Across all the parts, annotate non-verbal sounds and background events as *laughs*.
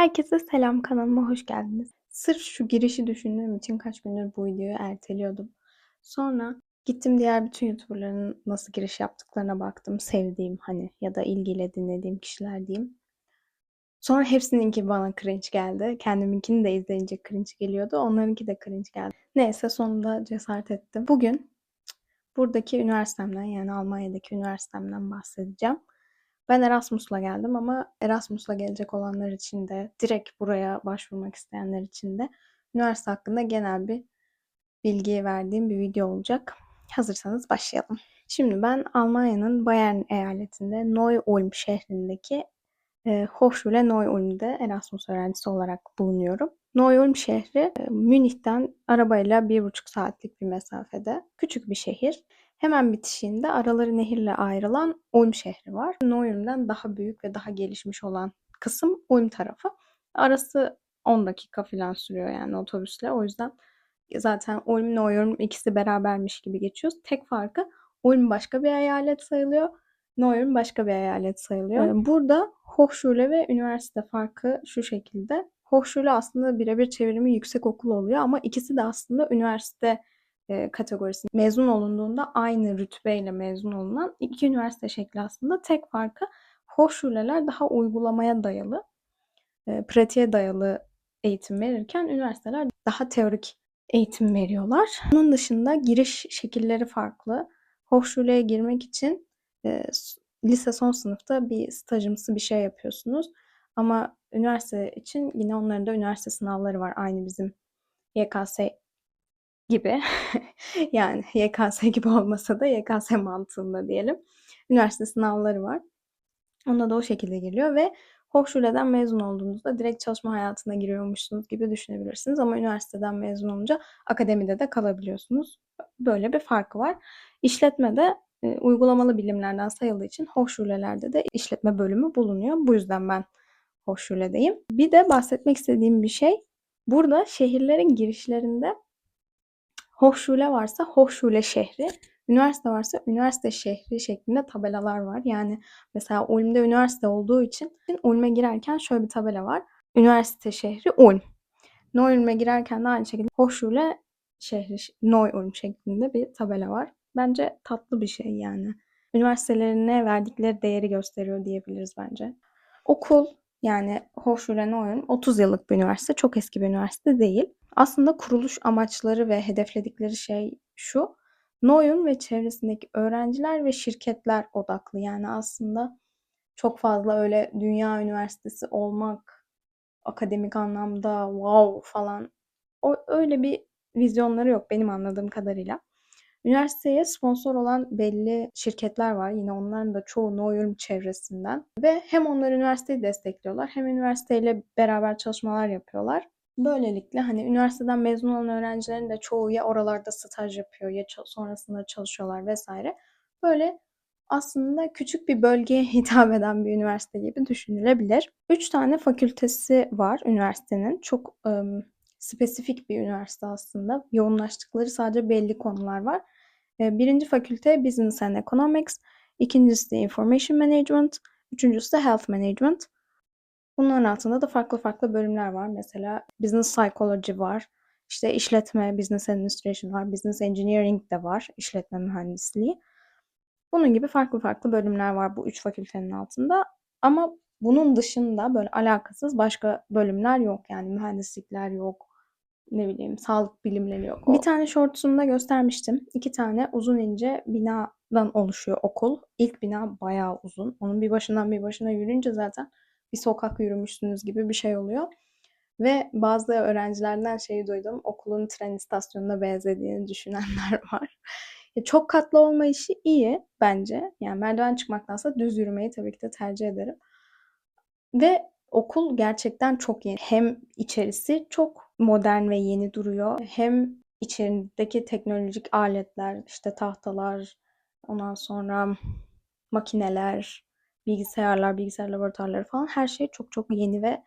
Herkese selam, kanalıma hoş geldiniz. Sırf şu girişi düşündüğüm için kaç gündür bu videoyu erteliyordum. Sonra gittim diğer bütün YouTuber'ların nasıl giriş yaptıklarına baktım. Sevdiğim hani ya da ilgiyle dinlediğim kişiler diyeyim. Sonra hepsininki bana cringe geldi. Kendiminkini de izleyince cringe geliyordu. Onlarınki de cringe geldi. Neyse sonunda cesaret ettim. Bugün buradaki üniversitemden yani Almanya'daki üniversitemden bahsedeceğim. Ben Erasmus'la geldim ama Erasmus'la gelecek olanlar için de direkt buraya başvurmak isteyenler için de üniversite hakkında genel bir bilgi verdiğim bir video olacak. Hazırsanız başlayalım. Şimdi ben Almanya'nın Bayern eyaletinde Neu-Ulm şehrindeki e, Hochschule Neu-Ulm'de Erasmus öğrencisi olarak bulunuyorum. Neu-Ulm şehri e, Münih'ten arabayla bir buçuk saatlik bir mesafede. Küçük bir şehir. Hemen bitişiğinde araları nehirle ayrılan Ulm şehri var. Neu-Ulm'den daha büyük ve daha gelişmiş olan kısım Ulm tarafı. Arası 10 dakika falan sürüyor yani otobüsle. O yüzden zaten Ulm, Neu-Ulm ikisi berabermiş gibi geçiyoruz. Tek farkı Ulm başka bir eyalet sayılıyor. Neu-Ulm başka bir eyalet sayılıyor. Ee, burada Hochschule ve üniversite farkı şu şekilde. Hochschule aslında birebir çevirimi yüksek okul oluyor ama ikisi de aslında üniversite e, kategorisi. Mezun olunduğunda aynı rütbeyle mezun olunan iki üniversite şekli aslında. Tek farkı Hochschule'ler daha uygulamaya dayalı, e, pratiğe dayalı eğitim verirken üniversiteler daha teorik eğitim veriyorlar. Bunun dışında giriş şekilleri farklı. Hochschule'ye girmek için e, lise son sınıfta bir stajımsı bir şey yapıyorsunuz. Ama üniversite için yine onların da üniversite sınavları var. Aynı bizim YKS gibi. *laughs* yani YKS gibi olmasa da YKS mantığında diyelim. Üniversite sınavları var. Onda da o şekilde geliyor ve Hochschule'den mezun olduğunuzda direkt çalışma hayatına giriyormuşsunuz gibi düşünebilirsiniz. Ama üniversiteden mezun olunca akademide de kalabiliyorsunuz. Böyle bir farkı var. İşletmede e, uygulamalı bilimlerden sayıldığı için Hochschule'lerde de işletme bölümü bulunuyor. Bu yüzden ben Hochschule'deyim. Bir de bahsetmek istediğim bir şey. Burada şehirlerin girişlerinde Hochschule varsa Hochschule şehri, üniversite varsa üniversite şehri şeklinde tabelalar var. Yani mesela Ulm'de üniversite olduğu için Ulm'e girerken şöyle bir tabela var. Üniversite şehri Ulm. Neu-Ulm'e girerken de aynı şekilde Hochschule şehri Neu-Ulm şeklinde bir tabela var. Bence tatlı bir şey yani. Üniversitelerine verdikleri değeri gösteriyor diyebiliriz bence. Okul yani Hochschule Neu-Ulm 30 yıllık bir üniversite. Çok eski bir üniversite değil. Aslında kuruluş amaçları ve hedefledikleri şey şu. Noyun ve çevresindeki öğrenciler ve şirketler odaklı. Yani aslında çok fazla öyle dünya üniversitesi olmak akademik anlamda wow falan o öyle bir vizyonları yok benim anladığım kadarıyla. Üniversiteye sponsor olan belli şirketler var. Yine onların da çoğu Noyum çevresinden. Ve hem onlar üniversiteyi destekliyorlar hem üniversiteyle beraber çalışmalar yapıyorlar. Böylelikle hani üniversiteden mezun olan öğrencilerin de çoğu ya oralarda staj yapıyor ya sonrasında çalışıyorlar vesaire. Böyle aslında küçük bir bölgeye *laughs* hitap eden bir üniversite gibi düşünülebilir. Üç tane fakültesi var üniversitenin. Çok ım, spesifik bir üniversite aslında. Yoğunlaştıkları sadece belli konular var. Birinci fakülte Business and Economics, ikincisi de Information Management, üçüncüsü de Health Management. Bunların altında da farklı farklı bölümler var. Mesela Business Psychology var. İşte işletme, Business Administration var. Business Engineering de var. işletme mühendisliği. Bunun gibi farklı farklı bölümler var bu üç fakültenin altında. Ama bunun dışında böyle alakasız başka bölümler yok. Yani mühendislikler yok. Ne bileyim sağlık bilimleri yok. Bir tane shortsumda göstermiştim. İki tane uzun ince binadan oluşuyor okul. İlk bina bayağı uzun. Onun bir başından bir başına yürüyünce zaten bir sokak yürümüşsünüz gibi bir şey oluyor. Ve bazı öğrencilerden şeyi duydum. Okulun tren istasyonuna benzediğini düşünenler *laughs* var. Çok katlı olma işi iyi bence. Yani merdiven çıkmaktansa düz yürümeyi tabii ki de tercih ederim. Ve okul gerçekten çok yeni. Hem içerisi çok modern ve yeni duruyor. Hem içerideki teknolojik aletler, işte tahtalar, ondan sonra makineler, bilgisayarlar, bilgisayar laboratuvarları falan her şey çok çok yeni ve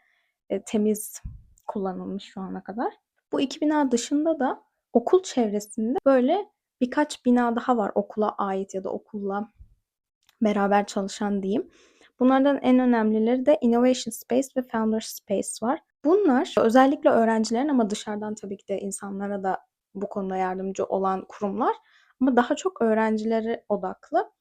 e, temiz kullanılmış şu ana kadar. Bu iki bina dışında da okul çevresinde böyle birkaç bina daha var okula ait ya da okulla beraber çalışan diyeyim. Bunlardan en önemlileri de Innovation Space ve Founder Space var. Bunlar özellikle öğrencilerin ama dışarıdan tabii ki de insanlara da bu konuda yardımcı olan kurumlar ama daha çok öğrencileri odaklı.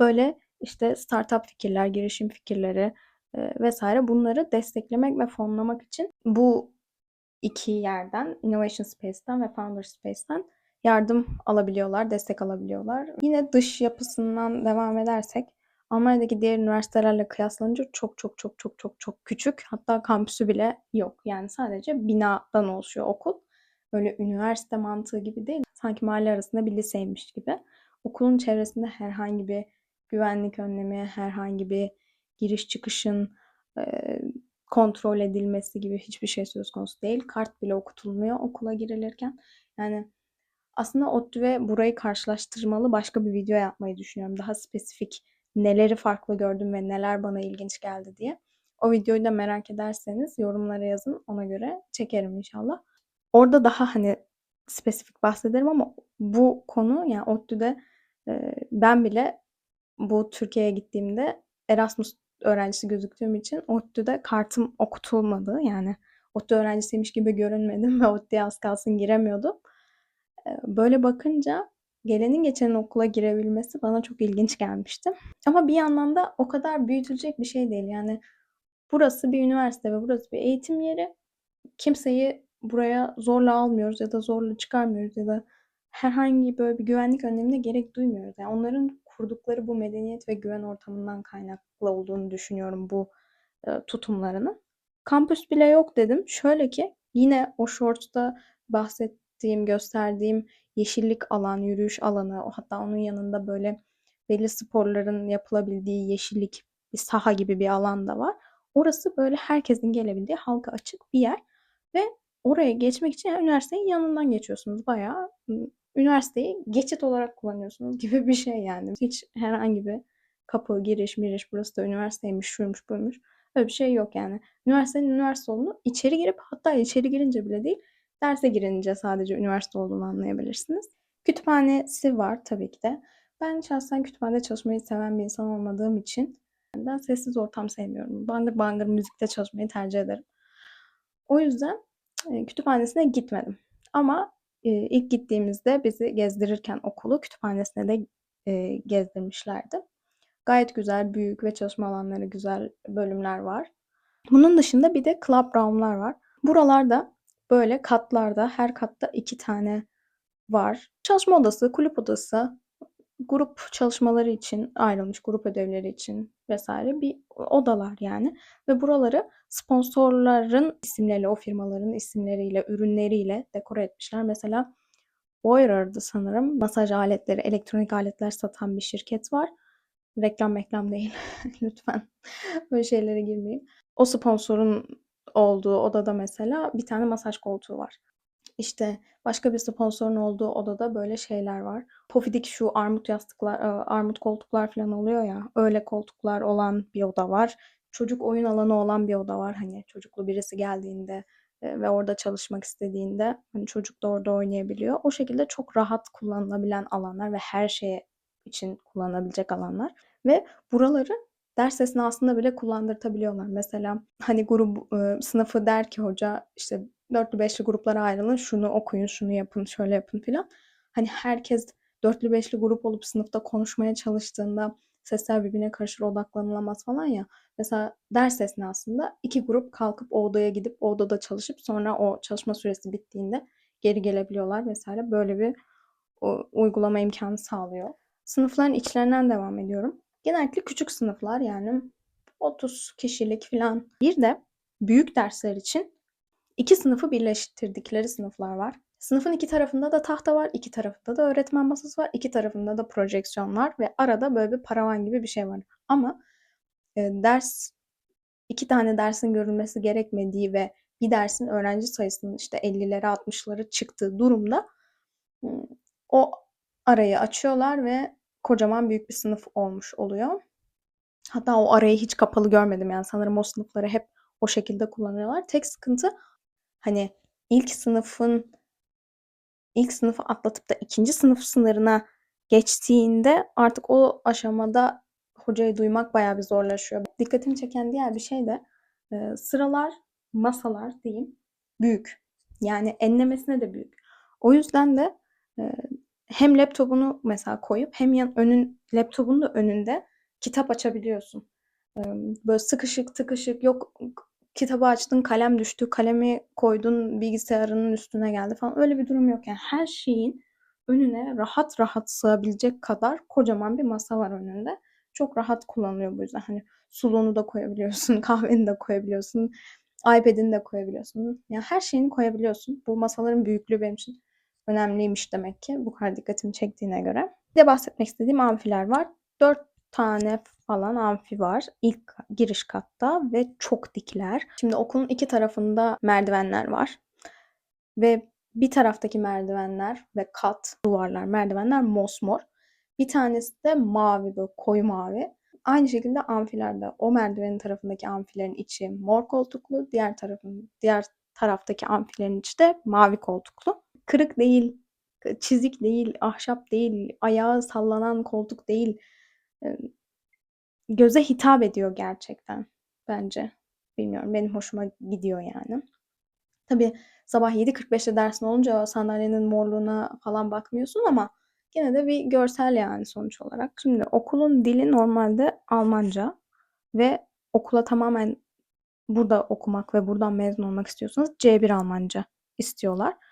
Böyle işte startup fikirler, girişim fikirleri e, vesaire bunları desteklemek ve fonlamak için bu iki yerden Innovation Space'ten ve Founder Space'ten yardım alabiliyorlar, destek alabiliyorlar. Yine dış yapısından devam edersek Almanya'daki diğer üniversitelerle kıyaslanınca çok çok çok çok çok çok küçük. Hatta kampüsü bile yok. Yani sadece binadan oluşuyor okul. Böyle üniversite mantığı gibi değil. Sanki mahalle arasında bir liseymiş gibi. Okulun çevresinde herhangi bir güvenlik önlemi, herhangi bir giriş çıkışın e, kontrol edilmesi gibi hiçbir şey söz konusu değil. Kart bile okutulmuyor okula girilirken. Yani aslında ODTÜ ve burayı karşılaştırmalı başka bir video yapmayı düşünüyorum. Daha spesifik neleri farklı gördüm ve neler bana ilginç geldi diye. O videoyu da merak ederseniz yorumlara yazın. Ona göre çekerim inşallah. Orada daha hani spesifik bahsederim ama bu konu yani ODTÜ'de e, ben bile bu Türkiye'ye gittiğimde Erasmus öğrencisi gözüktüğüm için ODTÜ'de kartım okutulmadı. Yani ODTÜ öğrencisiymiş gibi görünmedim *laughs* ve ODTÜ'ye az kalsın giremiyordum. Böyle bakınca gelenin geçenin okula girebilmesi bana çok ilginç gelmişti. Ama bir yandan da o kadar büyütülecek bir şey değil. Yani burası bir üniversite ve burası bir eğitim yeri. Kimseyi buraya zorla almıyoruz ya da zorla çıkarmıyoruz ya da herhangi böyle bir güvenlik önlemine gerek duymuyoruz. Yani onların kurdukları bu medeniyet ve güven ortamından kaynaklı olduğunu düşünüyorum bu e, tutumlarının. Kampüs bile yok dedim. Şöyle ki yine o shorts'ta bahsettiğim, gösterdiğim yeşillik alan, yürüyüş alanı, hatta onun yanında böyle belli sporların yapılabildiği yeşillik bir saha gibi bir alan da var. Orası böyle herkesin gelebildiği halka açık bir yer ve oraya geçmek için yani üniversitenin yanından geçiyorsunuz. Bayağı üniversiteyi geçit olarak kullanıyorsunuz gibi bir şey yani. Hiç herhangi bir kapı, giriş, miriş, burası da üniversiteymiş, şuymuş, buymuş. Öyle bir şey yok yani. Üniversitenin üniversite olduğunu içeri girip hatta içeri girince bile değil, derse girince sadece üniversite olduğunu anlayabilirsiniz. Kütüphanesi var tabii ki de. Ben şahsen kütüphanede çalışmayı seven bir insan olmadığım için ben sessiz ortam sevmiyorum. Bangır bangır müzikte çalışmayı tercih ederim. O yüzden e, kütüphanesine gitmedim. Ama e, ilk gittiğimizde bizi gezdirirken okulu kütüphanesine de e, gezdirmişlerdi. Gayet güzel, büyük ve çalışma alanları güzel bölümler var. Bunun dışında bir de club room'lar var. Buralarda böyle katlarda her katta iki tane var. Çalışma odası, kulüp odası, grup çalışmaları için ayrılmış, grup ödevleri için vesaire bir odalar yani. Ve buraları sponsorların isimleriyle, o firmaların isimleriyle, ürünleriyle dekore etmişler. Mesela Boyrer'dı sanırım. Masaj aletleri, elektronik aletler satan bir şirket var. Reklam reklam değil. *laughs* Lütfen böyle şeylere girmeyeyim. O sponsorun olduğu odada mesela bir tane masaj koltuğu var. İşte başka bir sponsorun olduğu odada böyle şeyler var. Pofidik şu armut yastıklar, armut koltuklar falan oluyor ya. Öyle koltuklar olan bir oda var. Çocuk oyun alanı olan bir oda var. Hani çocuklu birisi geldiğinde ve orada çalışmak istediğinde hani çocuk da orada oynayabiliyor. O şekilde çok rahat kullanılabilen alanlar ve her şeye için kullanabilecek alanlar. Ve buraları ders esnasında bile kullandırtabiliyorlar. Mesela hani grup e, sınıfı der ki hoca işte dörtlü beşli gruplara ayrılın şunu okuyun şunu yapın şöyle yapın filan. Hani herkes dörtlü beşli grup olup sınıfta konuşmaya çalıştığında sesler birbirine karışır odaklanılamaz falan ya. Mesela ders esnasında iki grup kalkıp o odaya gidip o odada çalışıp sonra o çalışma süresi bittiğinde geri gelebiliyorlar vesaire. Böyle bir o, uygulama imkanı sağlıyor. Sınıfların içlerinden devam ediyorum. Genellikle küçük sınıflar yani 30 kişilik falan. Bir de büyük dersler için iki sınıfı birleştirdikleri sınıflar var. Sınıfın iki tarafında da tahta var, iki tarafında da öğretmen masası var, iki tarafında da projeksiyon var ve arada böyle bir paravan gibi bir şey var. Ama e, ders iki tane dersin görülmesi gerekmediği ve bir dersin öğrenci sayısının işte 50'lere 60'ları çıktığı durumda o arayı açıyorlar ve kocaman büyük bir sınıf olmuş oluyor. Hatta o arayı hiç kapalı görmedim yani sanırım o sınıfları hep o şekilde kullanıyorlar. Tek sıkıntı hani ilk sınıfın ilk sınıfı atlatıp da ikinci sınıf sınırına geçtiğinde artık o aşamada hocayı duymak bayağı bir zorlaşıyor. Dikkatimi çeken diğer bir şey de e, sıralar, masalar diyeyim büyük. Yani enlemesine de büyük. O yüzden de e, hem laptopunu mesela koyup hem yan önün laptopun da önünde kitap açabiliyorsun. Böyle sıkışık tıkışık yok kitabı açtın kalem düştü kalemi koydun bilgisayarının üstüne geldi falan öyle bir durum yok yani her şeyin önüne rahat rahat sığabilecek kadar kocaman bir masa var önünde. Çok rahat kullanılıyor bu yüzden. Hani suluğunu da koyabiliyorsun, *laughs* kahveni de koyabiliyorsun, iPad'ini de koyabiliyorsun. Yani her şeyini koyabiliyorsun. Bu masaların büyüklüğü benim için önemliymiş demek ki bu kadar dikkatimi çektiğine göre. Bir de bahsetmek istediğim amfiler var. Dört tane falan amfi var ilk giriş katta ve çok dikler. Şimdi okulun iki tarafında merdivenler var. Ve bir taraftaki merdivenler ve kat, duvarlar, merdivenler mosmor. Bir tanesi de mavi böyle koyu mavi. Aynı şekilde amfilerde o merdivenin tarafındaki amfilerin içi mor koltuklu, diğer tarafın diğer taraftaki amfilerin içi de mavi koltuklu. Kırık değil, çizik değil, ahşap değil, ayağı sallanan koltuk değil. Göze hitap ediyor gerçekten bence. Bilmiyorum benim hoşuma gidiyor yani. Tabii sabah 7.45'te dersin olunca sandalyenin morluğuna falan bakmıyorsun ama gene de bir görsel yani sonuç olarak. Şimdi okulun dili normalde Almanca ve okula tamamen burada okumak ve buradan mezun olmak istiyorsanız C1 Almanca istiyorlar.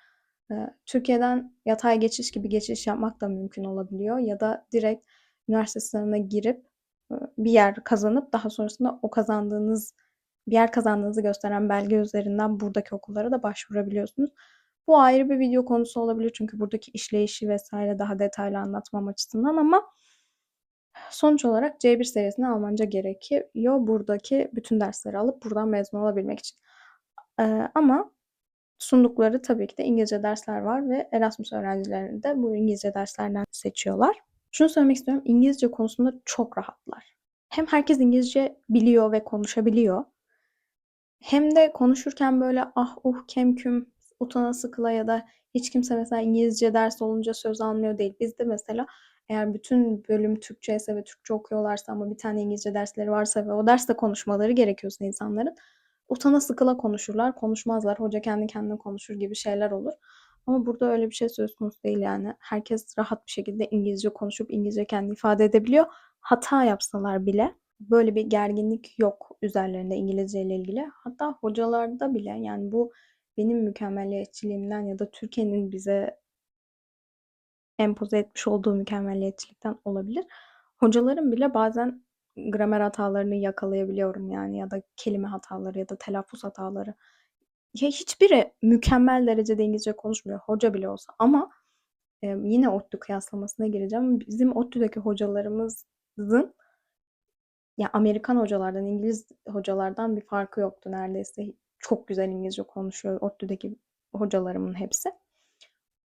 Türkiye'den yatay geçiş gibi geçiş yapmak da mümkün olabiliyor ya da direkt üniversite sınavına girip bir yer kazanıp daha sonrasında o kazandığınız bir yer kazandığınızı gösteren belge üzerinden buradaki okullara da başvurabiliyorsunuz. Bu ayrı bir video konusu olabilir çünkü buradaki işleyişi vesaire daha detaylı anlatmam açısından ama sonuç olarak C1 seviyesinde Almanca gerekiyor buradaki bütün dersleri alıp buradan mezun olabilmek için. Ee, ama sundukları tabii ki de İngilizce dersler var ve Erasmus öğrencilerini de bu İngilizce derslerden seçiyorlar. Şunu söylemek istiyorum, İngilizce konusunda çok rahatlar. Hem herkes İngilizce biliyor ve konuşabiliyor. Hem de konuşurken böyle ah uh kemküm utana sıkıla ya da hiç kimse mesela İngilizce ders olunca söz almıyor değil. Bizde mesela eğer bütün bölüm Türkçe ise ve Türkçe okuyorlarsa ama bir tane İngilizce dersleri varsa ve o derste konuşmaları gerekiyorsa insanların utana sıkıla konuşurlar, konuşmazlar. Hoca kendi kendine konuşur gibi şeyler olur. Ama burada öyle bir şey söz konusu değil yani. Herkes rahat bir şekilde İngilizce konuşup İngilizce kendini ifade edebiliyor. Hata yapsalar bile böyle bir gerginlik yok üzerlerinde İngilizce ile ilgili. Hatta hocalarda bile yani bu benim mükemmeliyetçiliğimden ya da Türkiye'nin bize empoze etmiş olduğu mükemmeliyetçilikten olabilir. Hocaların bile bazen gramer hatalarını yakalayabiliyorum yani ya da kelime hataları ya da telaffuz hataları. Ya hiçbiri mükemmel derecede İngilizce konuşmuyor hoca bile olsa ama e, yine ODTÜ kıyaslamasına gireceğim. Bizim ODTÜ'deki hocalarımızın ya Amerikan hocalardan, İngiliz hocalardan bir farkı yoktu neredeyse. Çok güzel İngilizce konuşuyor ODTÜ'deki hocalarımın hepsi.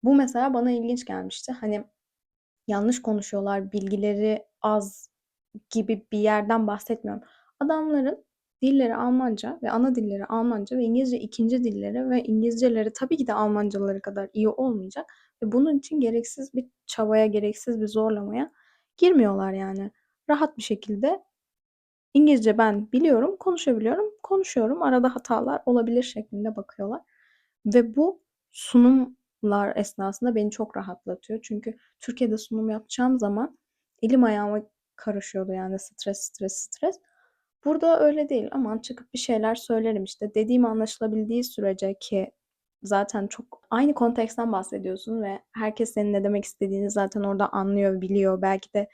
Bu mesela bana ilginç gelmişti. Hani yanlış konuşuyorlar, bilgileri az gibi bir yerden bahsetmiyorum. Adamların dilleri Almanca ve ana dilleri Almanca ve İngilizce ikinci dilleri ve İngilizceleri tabii ki de Almancaları kadar iyi olmayacak. Ve bunun için gereksiz bir çabaya, gereksiz bir zorlamaya girmiyorlar yani. Rahat bir şekilde İngilizce ben biliyorum, konuşabiliyorum, konuşuyorum. Arada hatalar olabilir şeklinde bakıyorlar. Ve bu sunumlar esnasında beni çok rahatlatıyor. Çünkü Türkiye'de sunum yapacağım zaman elim ayağıma karışıyordu yani stres stres stres. Burada öyle değil. Aman çıkıp bir şeyler söylerim işte. Dediğim anlaşılabildiği sürece ki zaten çok aynı konteksten bahsediyorsun ve herkes senin ne demek istediğini zaten orada anlıyor, biliyor. Belki de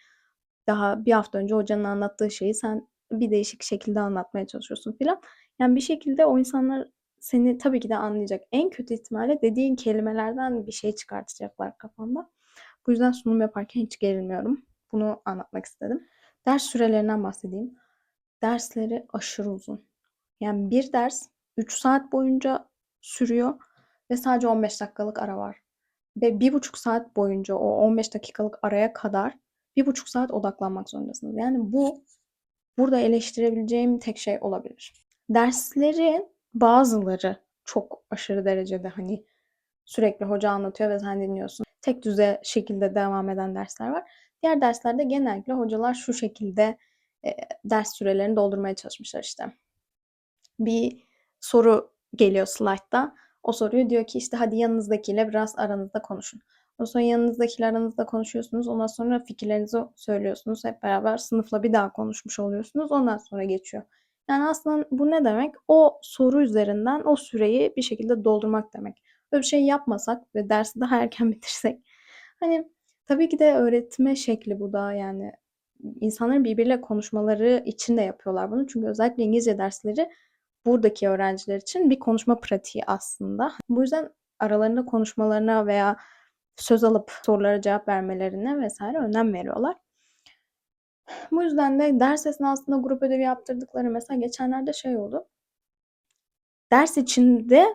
daha bir hafta önce hocanın anlattığı şeyi sen bir değişik şekilde anlatmaya çalışıyorsun filan. Yani bir şekilde o insanlar seni tabii ki de anlayacak. En kötü ihtimalle dediğin kelimelerden bir şey çıkartacaklar kafanda. Bu yüzden sunum yaparken hiç gerilmiyorum. Bunu anlatmak istedim. Ders sürelerinden bahsedeyim. Dersleri aşırı uzun. Yani bir ders 3 saat boyunca sürüyor ve sadece 15 dakikalık ara var. Ve bir buçuk saat boyunca o 15 dakikalık araya kadar bir buçuk saat odaklanmak zorundasınız. Yani bu burada eleştirebileceğim tek şey olabilir. Derslerin bazıları çok aşırı derecede hani sürekli hoca anlatıyor ve sen dinliyorsun. Tek düze şekilde devam eden dersler var. Diğer derslerde genellikle hocalar şu şekilde e, ders sürelerini doldurmaya çalışmışlar işte. Bir soru geliyor slaytta. O soruyu diyor ki işte hadi yanınızdakiyle biraz aranızda konuşun. O sonra yanınızdakiyle aranızda konuşuyorsunuz. Ondan sonra fikirlerinizi söylüyorsunuz. Hep beraber sınıfla bir daha konuşmuş oluyorsunuz. Ondan sonra geçiyor. Yani aslında bu ne demek? O soru üzerinden o süreyi bir şekilde doldurmak demek. Böyle bir şey yapmasak ve dersi daha erken *laughs* bitirsek. Hani tabii ki de öğretme şekli bu da yani insanların birbiriyle konuşmaları için de yapıyorlar bunu. Çünkü özellikle İngilizce dersleri buradaki öğrenciler için bir konuşma pratiği aslında. Bu yüzden aralarında konuşmalarına veya söz alıp sorulara cevap vermelerine vesaire önem veriyorlar. Bu yüzden de ders esnasında grup ödevi yaptırdıkları mesela geçenlerde şey oldu. Ders içinde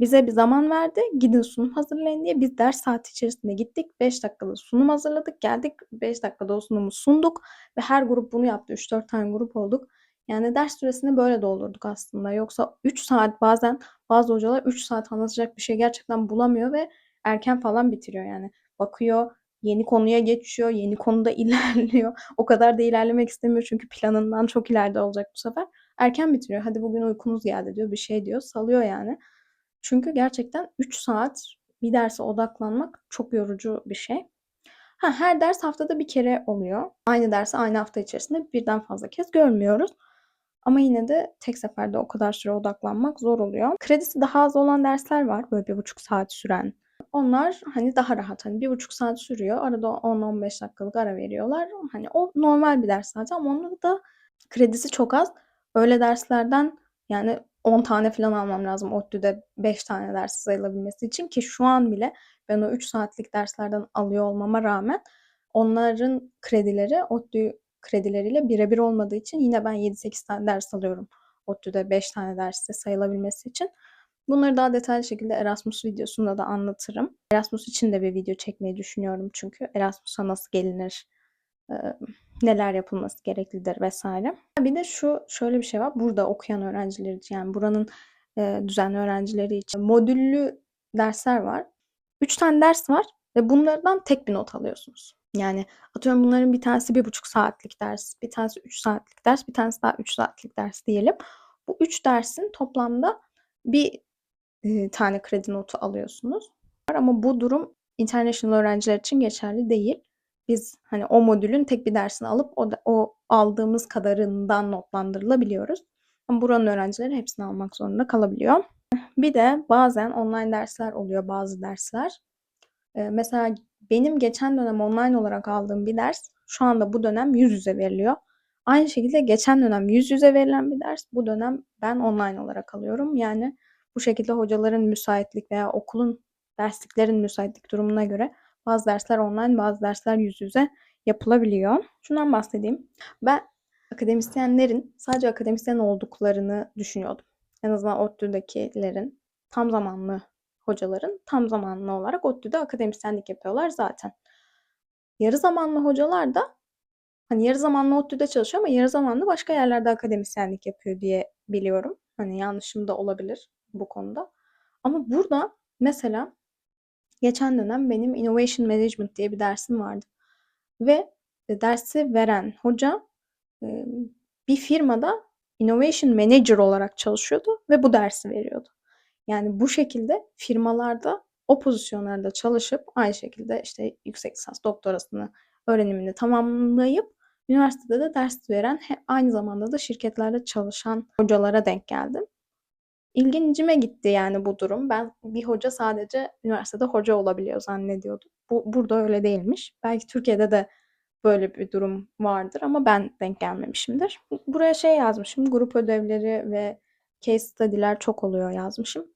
bize bir zaman verdi. Gidin sunum hazırlayın diye. Biz ders saati içerisinde gittik. 5 dakikada sunum hazırladık. Geldik 5 dakikada o sunumu sunduk. Ve her grup bunu yaptı. 3-4 tane grup olduk. Yani ders süresini böyle doldurduk aslında. Yoksa 3 saat bazen bazı hocalar 3 saat anlatacak bir şey gerçekten bulamıyor ve erken falan bitiriyor yani. Bakıyor, yeni konuya geçiyor, yeni konuda *laughs* ilerliyor. O kadar da ilerlemek istemiyor çünkü planından çok ileride olacak bu sefer. Erken bitiriyor. Hadi bugün uykunuz geldi diyor, bir şey diyor. Salıyor yani. Çünkü gerçekten 3 saat bir derse odaklanmak çok yorucu bir şey. Ha, her ders haftada bir kere oluyor. Aynı dersi aynı hafta içerisinde birden fazla kez görmüyoruz. Ama yine de tek seferde o kadar süre odaklanmak zor oluyor. Kredisi daha az olan dersler var. Böyle bir buçuk saat süren. Onlar hani daha rahat. Hani bir buçuk saat sürüyor. Arada 10-15 dakikalık ara veriyorlar. Hani o normal bir ders zaten ama onda da kredisi çok az. Öyle derslerden yani 10 tane falan almam lazım ODTÜ'de 5 tane ders sayılabilmesi için ki şu an bile ben o 3 saatlik derslerden alıyor olmama rağmen onların kredileri ODTÜ kredileriyle birebir olmadığı için yine ben 7-8 tane ders alıyorum. ODTÜ'de 5 tane derste sayılabilmesi için. Bunları daha detaylı şekilde Erasmus videosunda da anlatırım. Erasmus için de bir video çekmeyi düşünüyorum çünkü. Erasmus'a nasıl gelinir, neler yapılması gereklidir vesaire. Bir de şu şöyle bir şey var. Burada okuyan öğrenciler için yani buranın düzenli öğrencileri için modüllü dersler var. 3 tane ders var ve bunlardan tek bir not alıyorsunuz. Yani atıyorum bunların bir tanesi bir buçuk saatlik ders, bir tanesi üç saatlik ders, bir tanesi daha üç saatlik ders diyelim. Bu üç dersin toplamda bir e, tane kredi notu alıyorsunuz. Ama bu durum international öğrenciler için geçerli değil. Biz hani o modülün tek bir dersini alıp o, da, o aldığımız kadarından notlandırılabiliyoruz. Ama buranın öğrencileri hepsini almak zorunda kalabiliyor. Bir de bazen online dersler oluyor bazı dersler. Ee, mesela benim geçen dönem online olarak aldığım bir ders şu anda bu dönem yüz yüze veriliyor. Aynı şekilde geçen dönem yüz yüze verilen bir ders bu dönem ben online olarak alıyorum. Yani bu şekilde hocaların müsaitlik veya okulun dersliklerin müsaitlik durumuna göre bazı dersler online bazı dersler yüz yüze yapılabiliyor. Şundan bahsedeyim. Ben akademisyenlerin sadece akademisyen olduklarını düşünüyordum. En azından ODTÜ'dekilerin tam zamanlı hocaların tam zamanlı olarak ODTÜ'de akademisyenlik yapıyorlar zaten. Yarı zamanlı hocalar da hani yarı zamanlı ODTÜ'de çalışıyor ama yarı zamanlı başka yerlerde akademisyenlik yapıyor diye biliyorum. Hani yanlışım da olabilir bu konuda. Ama burada mesela geçen dönem benim Innovation Management diye bir dersim vardı. Ve dersi veren hoca bir firmada Innovation Manager olarak çalışıyordu ve bu dersi veriyordu. Yani bu şekilde firmalarda o pozisyonlarda çalışıp aynı şekilde işte yüksek lisans doktorasını öğrenimini tamamlayıp üniversitede de ders veren aynı zamanda da şirketlerde çalışan hocalara denk geldim. İlgincime gitti yani bu durum. Ben bir hoca sadece üniversitede hoca olabiliyor zannediyordum. Bu burada öyle değilmiş. Belki Türkiye'de de böyle bir durum vardır ama ben denk gelmemişimdir. Buraya şey yazmışım. Grup ödevleri ve case study'ler çok oluyor yazmışım.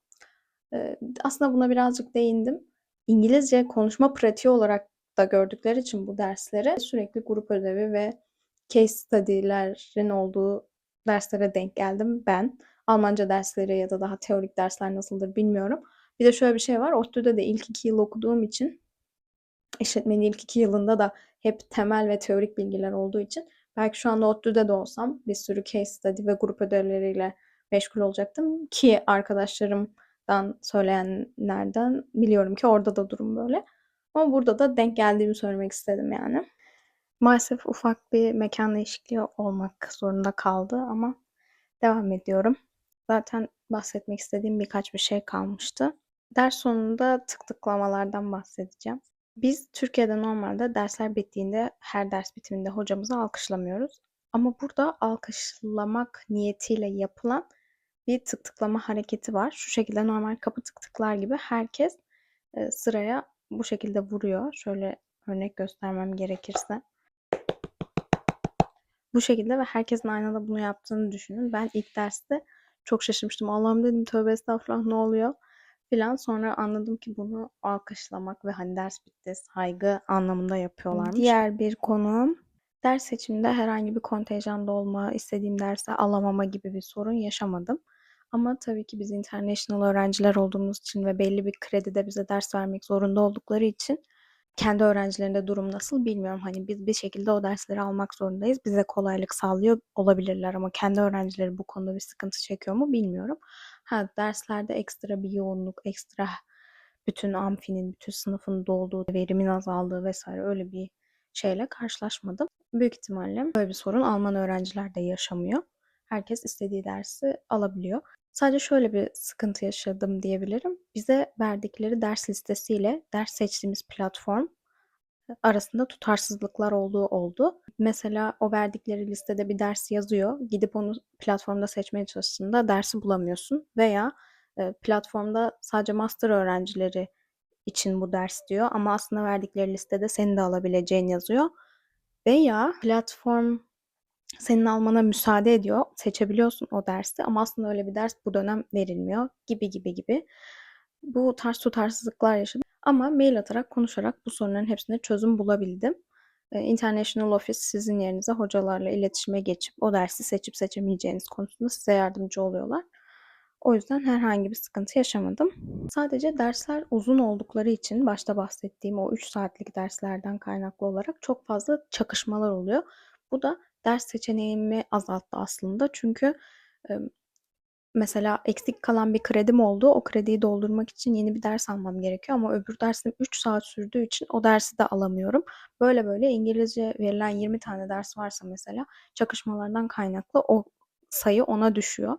aslında buna birazcık değindim. İngilizce konuşma pratiği olarak da gördükleri için bu dersleri sürekli grup ödevi ve case study'lerin olduğu derslere denk geldim ben. Almanca dersleri ya da daha teorik dersler nasıldır bilmiyorum. Bir de şöyle bir şey var. ODTÜ'de de ilk iki yıl okuduğum için işletmenin ilk iki yılında da hep temel ve teorik bilgiler olduğu için belki şu anda ODTÜ'de de olsam bir sürü case study ve grup ödevleriyle meşgul olacaktım ki arkadaşlarımdan söyleyenlerden biliyorum ki orada da durum böyle. Ama burada da denk geldiğimi söylemek istedim yani. Maalesef ufak bir mekan değişikliği olmak zorunda kaldı ama devam ediyorum. Zaten bahsetmek istediğim birkaç bir şey kalmıştı. Ders sonunda tık tıklamalardan bahsedeceğim. Biz Türkiye'de normalde dersler bittiğinde her ders bitiminde hocamızı alkışlamıyoruz. Ama burada alkışlamak niyetiyle yapılan bir tık tıklama hareketi var. Şu şekilde normal kapı tık tıklar gibi herkes e, sıraya bu şekilde vuruyor. Şöyle örnek göstermem gerekirse. Bu şekilde ve herkesin aynı anda bunu yaptığını düşünün. Ben ilk derste çok şaşırmıştım. Allah'ım dedim tövbe estağfurullah ne oluyor filan. Sonra anladım ki bunu alkışlamak ve hani ders bitti saygı anlamında yapıyorlarmış. Diğer bir konum ders seçiminde herhangi bir kontenjanda olma, istediğim derse alamama gibi bir sorun yaşamadım. Ama tabii ki biz international öğrenciler olduğumuz için ve belli bir kredide bize ders vermek zorunda oldukları için kendi öğrencilerinde durum nasıl bilmiyorum. Hani biz bir şekilde o dersleri almak zorundayız. Bize kolaylık sağlıyor olabilirler ama kendi öğrencileri bu konuda bir sıkıntı çekiyor mu bilmiyorum. Ha derslerde ekstra bir yoğunluk, ekstra bütün amfinin, bütün sınıfın dolduğu, verimin azaldığı vesaire öyle bir şeyle karşılaşmadım. Büyük ihtimalle böyle bir sorun Alman öğrenciler de yaşamıyor. Herkes istediği dersi alabiliyor. Sadece şöyle bir sıkıntı yaşadım diyebilirim. Bize verdikleri ders listesiyle ders seçtiğimiz platform arasında tutarsızlıklar olduğu oldu. Mesela o verdikleri listede bir ders yazıyor. Gidip onu platformda seçmeye çalıştığında dersi bulamıyorsun. Veya e, platformda sadece master öğrencileri için bu ders diyor ama aslında verdikleri listede senin de alabileceğin yazıyor. Veya platform senin almana müsaade ediyor. Seçebiliyorsun o dersi ama aslında öyle bir ders bu dönem verilmiyor gibi gibi gibi. Bu tarz tutarsızlıklar yaşadım. Ama mail atarak, konuşarak bu sorunların hepsine çözüm bulabildim. International Office sizin yerinize hocalarla iletişime geçip o dersi seçip seçemeyeceğiniz konusunda size yardımcı oluyorlar. O yüzden herhangi bir sıkıntı yaşamadım. Sadece dersler uzun oldukları için başta bahsettiğim o 3 saatlik derslerden kaynaklı olarak çok fazla çakışmalar oluyor. Bu da ders seçeneğimi azalttı aslında. Çünkü mesela eksik kalan bir kredim oldu. O krediyi doldurmak için yeni bir ders almam gerekiyor ama öbür dersim 3 saat sürdüğü için o dersi de alamıyorum. Böyle böyle İngilizce verilen 20 tane ders varsa mesela çakışmalardan kaynaklı o sayı ona düşüyor.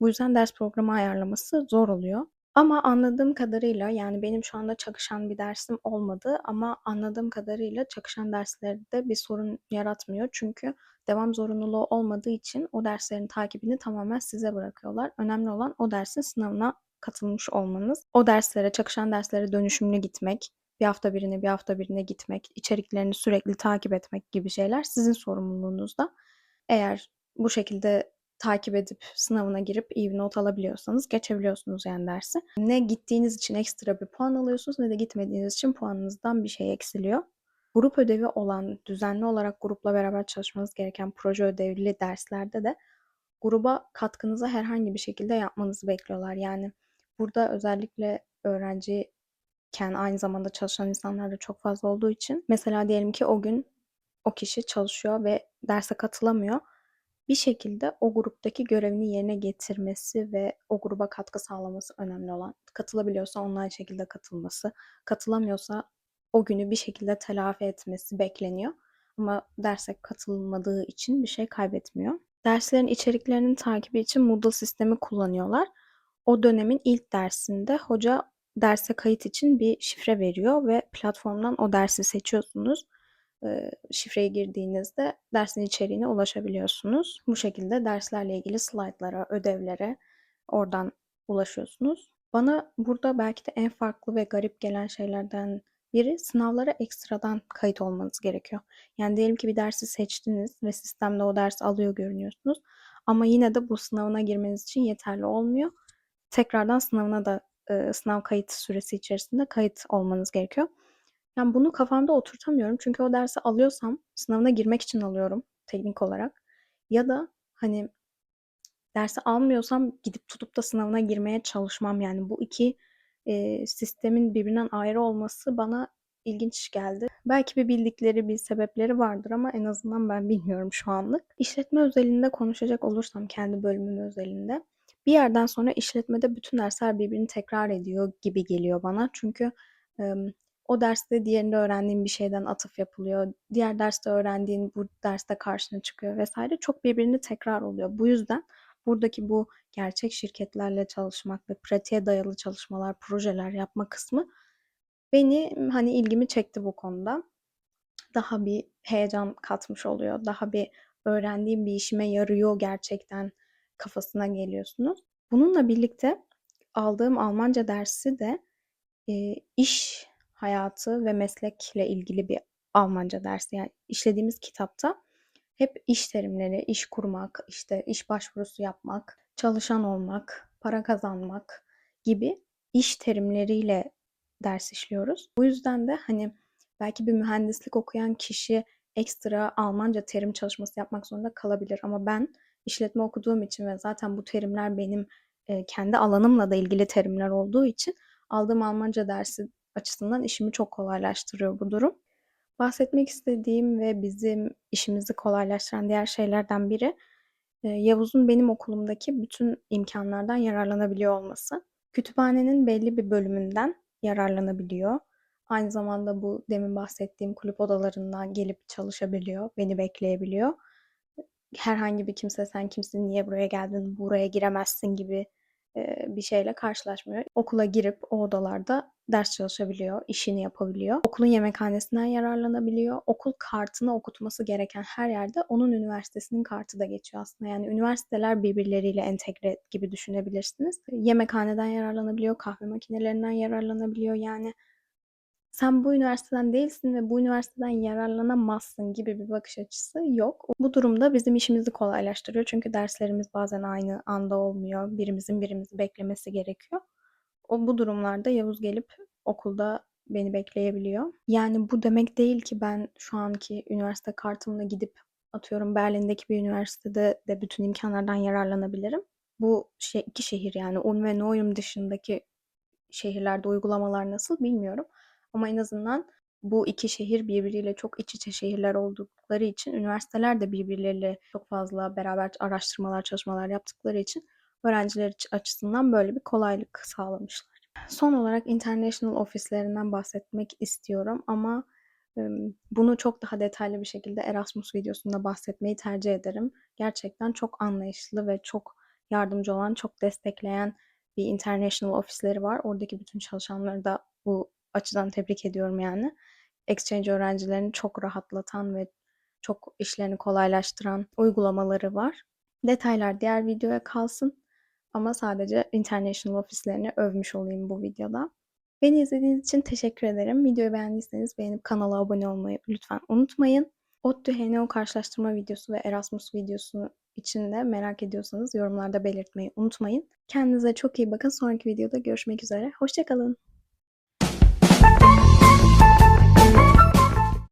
Bu yüzden ders programı ayarlaması zor oluyor. Ama anladığım kadarıyla yani benim şu anda çakışan bir dersim olmadı ama anladığım kadarıyla çakışan derslerde bir sorun yaratmıyor. Çünkü devam zorunluluğu olmadığı için o derslerin takibini tamamen size bırakıyorlar. Önemli olan o dersin sınavına katılmış olmanız. O derslere, çakışan derslere dönüşümlü gitmek, bir hafta birine bir hafta birine gitmek, içeriklerini sürekli takip etmek gibi şeyler sizin sorumluluğunuzda. Eğer bu şekilde takip edip sınavına girip iyi bir not alabiliyorsanız geçebiliyorsunuz yani dersi. Ne gittiğiniz için ekstra bir puan alıyorsunuz ne de gitmediğiniz için puanınızdan bir şey eksiliyor. Grup ödevi olan, düzenli olarak grupla beraber çalışmanız gereken proje ödevli derslerde de gruba katkınızı herhangi bir şekilde yapmanızı bekliyorlar. Yani burada özellikle öğrenciyken aynı zamanda çalışan insanlar da çok fazla olduğu için mesela diyelim ki o gün o kişi çalışıyor ve derse katılamıyor bir şekilde o gruptaki görevini yerine getirmesi ve o gruba katkı sağlaması önemli olan. Katılabiliyorsa online şekilde katılması, katılamıyorsa o günü bir şekilde telafi etmesi bekleniyor. Ama derse katılmadığı için bir şey kaybetmiyor. Derslerin içeriklerinin takibi için Moodle sistemi kullanıyorlar. O dönemin ilk dersinde hoca derse kayıt için bir şifre veriyor ve platformdan o dersi seçiyorsunuz şifreyi girdiğinizde dersin içeriğine ulaşabiliyorsunuz. Bu şekilde derslerle ilgili slaytlara, ödevlere oradan ulaşıyorsunuz. Bana burada belki de en farklı ve garip gelen şeylerden biri sınavlara ekstradan kayıt olmanız gerekiyor. Yani diyelim ki bir dersi seçtiniz ve sistemde o dersi alıyor görünüyorsunuz. Ama yine de bu sınavına girmeniz için yeterli olmuyor. Tekrardan sınavına da sınav kayıt süresi içerisinde kayıt olmanız gerekiyor. Yani bunu kafamda oturtamıyorum. Çünkü o dersi alıyorsam sınavına girmek için alıyorum teknik olarak. Ya da hani dersi almıyorsam gidip tutup da sınavına girmeye çalışmam. Yani bu iki e, sistemin birbirinden ayrı olması bana ilginç geldi. Belki bir bildikleri bir sebepleri vardır ama en azından ben bilmiyorum şu anlık. İşletme özelinde konuşacak olursam kendi bölümüm özelinde bir yerden sonra işletmede bütün dersler birbirini tekrar ediyor gibi geliyor bana. Çünkü O derste diğerinde öğrendiğin bir şeyden atıf yapılıyor. Diğer derste öğrendiğin bu derste karşına çıkıyor vesaire. Çok birbirini tekrar oluyor. Bu yüzden buradaki bu gerçek şirketlerle çalışmak ve pratiğe dayalı çalışmalar, projeler yapma kısmı beni hani ilgimi çekti bu konuda. Daha bir heyecan katmış oluyor. Daha bir öğrendiğim bir işime yarıyor gerçekten kafasına geliyorsunuz. Bununla birlikte aldığım Almanca dersi de e, iş hayatı ve meslekle ilgili bir Almanca dersi. Yani işlediğimiz kitapta hep iş terimleri, iş kurmak, işte iş başvurusu yapmak, çalışan olmak, para kazanmak gibi iş terimleriyle ders işliyoruz. Bu yüzden de hani belki bir mühendislik okuyan kişi ekstra Almanca terim çalışması yapmak zorunda kalabilir ama ben işletme okuduğum için ve zaten bu terimler benim kendi alanımla da ilgili terimler olduğu için aldığım Almanca dersi açısından işimi çok kolaylaştırıyor bu durum. Bahsetmek istediğim ve bizim işimizi kolaylaştıran diğer şeylerden biri e, Yavuz'un benim okulumdaki bütün imkanlardan yararlanabiliyor olması. Kütüphanenin belli bir bölümünden yararlanabiliyor. Aynı zamanda bu demin bahsettiğim kulüp odalarından gelip çalışabiliyor, beni bekleyebiliyor. Herhangi bir kimse sen kimsin, niye buraya geldin, buraya giremezsin gibi bir şeyle karşılaşmıyor. Okula girip o odalarda ders çalışabiliyor, işini yapabiliyor. Okulun yemekhanesinden yararlanabiliyor. Okul kartını okutması gereken her yerde onun üniversitesinin kartı da geçiyor aslında. Yani üniversiteler birbirleriyle entegre gibi düşünebilirsiniz. Yemekhaneden yararlanabiliyor, kahve makinelerinden yararlanabiliyor. Yani sen bu üniversiteden değilsin ve bu üniversiteden yararlanamazsın gibi bir bakış açısı yok. Bu durumda bizim işimizi kolaylaştırıyor. Çünkü derslerimiz bazen aynı anda olmuyor. Birimizin birimizi beklemesi gerekiyor. O bu durumlarda Yavuz gelip okulda beni bekleyebiliyor. Yani bu demek değil ki ben şu anki üniversite kartımla gidip atıyorum Berlin'deki bir üniversitede de bütün imkanlardan yararlanabilirim. Bu şey, iki şehir yani Ulm ve Neum dışındaki şehirlerde uygulamalar nasıl bilmiyorum. Ama en azından bu iki şehir birbiriyle çok iç içe şehirler oldukları için üniversiteler de birbirleriyle çok fazla beraber araştırmalar, çalışmalar yaptıkları için öğrenciler açısından böyle bir kolaylık sağlamışlar. Son olarak international ofislerinden bahsetmek istiyorum ama bunu çok daha detaylı bir şekilde Erasmus videosunda bahsetmeyi tercih ederim. Gerçekten çok anlayışlı ve çok yardımcı olan, çok destekleyen bir international ofisleri var. Oradaki bütün çalışanları da bu açıdan tebrik ediyorum yani. Exchange öğrencilerini çok rahatlatan ve çok işlerini kolaylaştıran uygulamaları var. Detaylar diğer videoya kalsın. Ama sadece international ofislerini övmüş olayım bu videoda. Beni izlediğiniz için teşekkür ederim. Videoyu beğendiyseniz beğenip kanala abone olmayı lütfen unutmayın. ODTÜ HNO karşılaştırma videosu ve Erasmus videosu için de merak ediyorsanız yorumlarda belirtmeyi unutmayın. Kendinize çok iyi bakın. Sonraki videoda görüşmek üzere. Hoşçakalın.